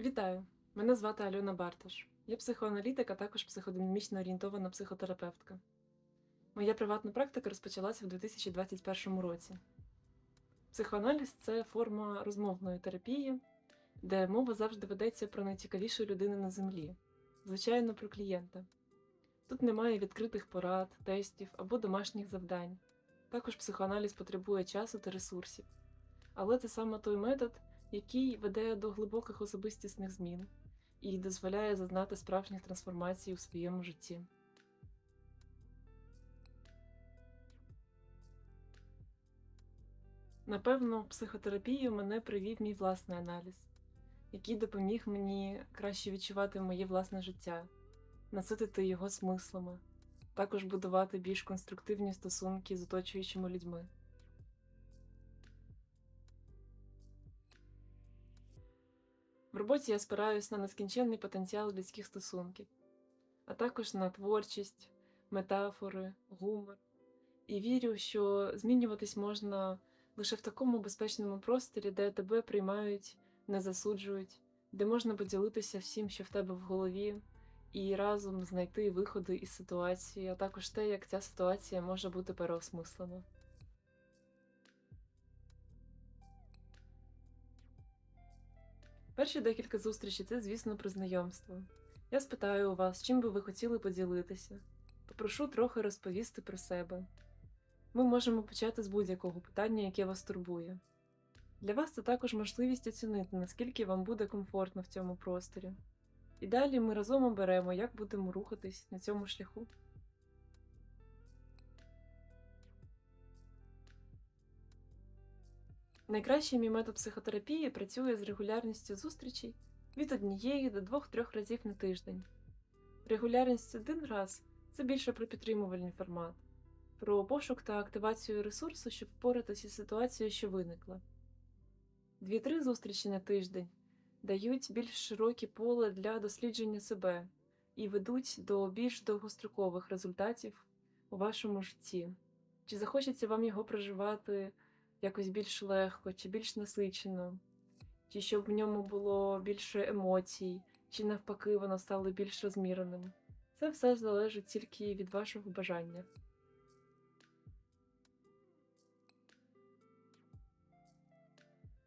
Вітаю! Мене звати Альона Барташ. Я психоаналітик, а також психодинамічно орієнтована психотерапевтка. Моя приватна практика розпочалася в 2021 році. Психоаналіз це форма розмовної терапії, де мова завжди ведеться про найцікавішу людину на землі, звичайно, про клієнта. Тут немає відкритих порад, тестів або домашніх завдань. Також психоаналіз потребує часу та ресурсів. Але це саме той метод, який веде до глибоких особистісних змін і дозволяє зазнати справжніх трансформацій у своєму житті. Напевно, психотерапію мене привів мій власний аналіз, який допоміг мені краще відчувати моє власне життя, наситити його смислами, також будувати більш конструктивні стосунки з оточуючими людьми. Роботі я спираюсь на нескінченний потенціал людських стосунків, а також на творчість, метафори, гумор. І вірю, що змінюватись можна лише в такому безпечному просторі, де тебе приймають, не засуджують, де можна поділитися всім, що в тебе в голові, і разом знайти виходи із ситуації, а також те, як ця ситуація може бути переосмислена. Перші декілька зустрічей це, звісно, про знайомство. Я спитаю у вас, чим би ви хотіли поділитися. Попрошу трохи розповісти про себе. Ми можемо почати з будь-якого питання, яке вас турбує. Для вас це також можливість оцінити, наскільки вам буде комфортно в цьому просторі. І далі ми разом оберемо, як будемо рухатись на цьому шляху. Найкращий мій метод психотерапії працює з регулярністю зустрічей від однієї до двох-трьох разів на тиждень. Регулярність один раз це більше про підтримувальний формат, про пошук та активацію ресурсу, щоб впоратися з ситуацією, що виникла. Дві-три зустрічі на тиждень дають більш широке поле для дослідження себе і ведуть до більш довгострокових результатів у вашому житті. Чи захочеться вам його проживати якось більш легко, чи більш насичено, чи щоб в ньому було більше емоцій, чи навпаки воно стало більш розміреним. Це все залежить тільки від вашого бажання.